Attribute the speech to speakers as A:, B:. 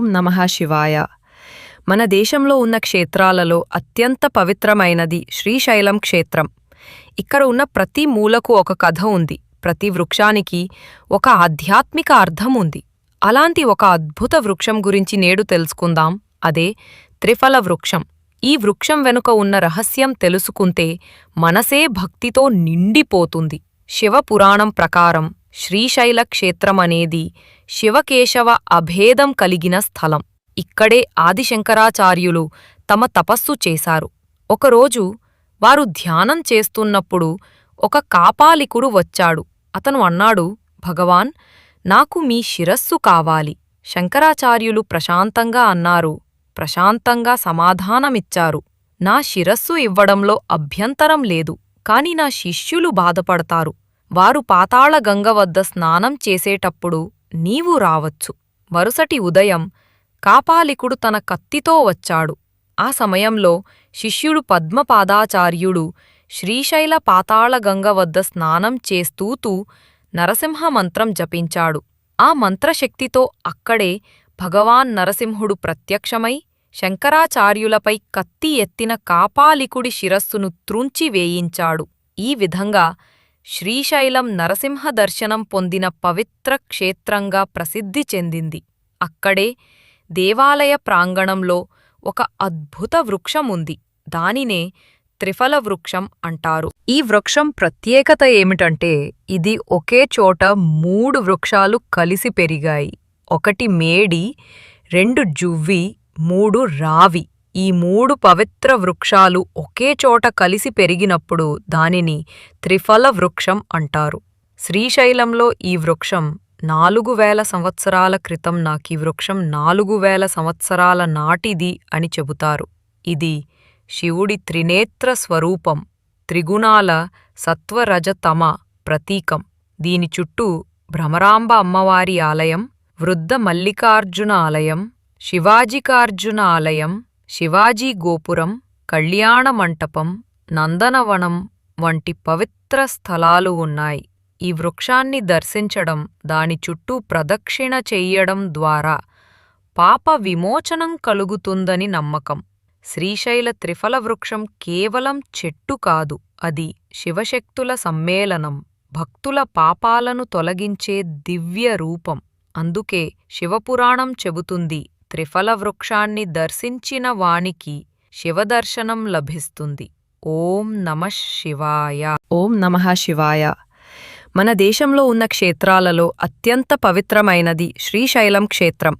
A: ఓం నమః శివాయ. మన దేశంలో ఉన్న క్షేత్రాలలో అత్యంత పవిత్రమైనది శ్రీశైలం క్షేత్రం. ఇక్కడ ఉన్న ప్రతి మూలకు ఒక కథ ఉంది. ప్రతి వృక్షానికి ఒక ఆధ్యాత్మిక అర్థం ఉంది. అలాంటి ఒక అద్భుత వృక్షం గురించి నేడు తెలుసుకుందాం. అదే త్రిఫల వృక్షం. ఈ వృక్షం వెనుక ఉన్న రహస్యం తెలుసుకుంటే మనసే భక్తితో నిండిపోతుంది. శివపురాణం ప్రకారం. శ్రీశైల క్షేత్రమనేది శివకేశవ అభేదం కలిగిన స్థలం. ఇక్కడే ఆదిశంకరాచార్యులు తమ తపస్సు చేశారు. ఒకరోజు వారు ధ్యానం చేస్తున్నప్పుడు ఒక కాపాలికుడు వచ్చాడు. అతను అన్నాడు భగవాన్ నాకు మీ శిరస్సు కావాలి. శంకరాచార్యులు ప్రశాంతంగా అన్నారు. ప్రశాంతంగా సమాధానమిచ్చారు. నా శిరస్సు ఇవ్వడంలో అభ్యంతరం లేదు. కాని నా శిష్యులు బాధపడతారు. వారు పాతాళగంగ వద్ద స్నానం చేసేటప్పుడు నీవు రావచ్చు. వరుసటి ఉదయం కాపాలికుడు తన కత్తితో వచ్చాడు. ఆ సమయంలో శిష్యుడు పద్మపాదాచార్యుడు శ్రీశైల పాతాళగంగ వద్ద స్నానం చేస్తూతూ నరసింహమంత్రం జపించాడు. ఆ మంత్రశక్తితో అక్కడే భగవాన్ నరసింహుడు ప్రత్యక్షమై శంకరాచార్యులపై కత్తి ఎత్తిన కాపాలికుడి శిరస్సును త్రుంచి వేయించాడు. ఈ విధంగా శ్రీశైలం నరసింహ దర్శనం పొందిన పవిత్ర క్షేత్రంగా ప్రసిద్ధి చెందింది. అక్కడే దేవాలయ ప్రాంగణంలో ఒక అద్భుత వృక్షముంది. దానినే త్రిఫల వృక్షం అంటారు. ఈ వృక్షం ప్రత్యేకత ఏమిటంటే ఇది ఒకే చోట మూడు వృక్షాలు కలిసి పెరిగాయి. ఒకటి మేడి రెండు జువ్వి మూడు రావి. ఈ మూడు పవిత్ర వృక్షాలు ఒకేచోట కలిసి పెరిగినప్పుడు దానిని త్రిఫల వృక్షం అంటారు. శ్రీశైలంలో ఈ వృక్షం నాలుగు వేల సంవత్సరాల క్రితం నాకీ వృక్షం నాలుగు వేల సంవత్సరాల నాటిది అని చెబుతారు. ఇది శివుడి త్రినేత్ర స్వరూపం త్రిగుణాల సత్వరజతమ ప్రతీకం. దీని చుట్టూ భ్రమరాంబ అమ్మవారి ఆలయం వృద్ధ మల్లికార్జున ఆలయం శివాజికార్జున ఆలయం శివాజీ గోపురం కళ్యాణ మంటపం నందనవనం వంటి పవిత్ర స్థలాలు ఉన్నాయి. ఈ వృక్షాన్ని దర్శించడం దాని చుట్టూ ప్రదక్షిణ చెయ్యడం ద్వారా పాప విమోచనం కలుగుతుందని నమ్మకం. శ్రీశైల త్రిఫల వృక్షం కేవలం చెట్టు కాదు అది శివశక్తుల సమ్మేళనం భక్తుల పాపాలను తొలగించే దివ్య రూపం. అందుకే శివపురాణం చెబుతుంది త్రిఫల వృక్షాన్ని దర్శించిన వానికి శివదర్శనం లభిస్తుంది. ఓం నమ శివాయ. ఓం నమః శివాయ. మన దేశంలో ఉన్న క్షేత్రాలలో అత్యంత పవిత్రమైనది శ్రీశైలం క్షేత్రం.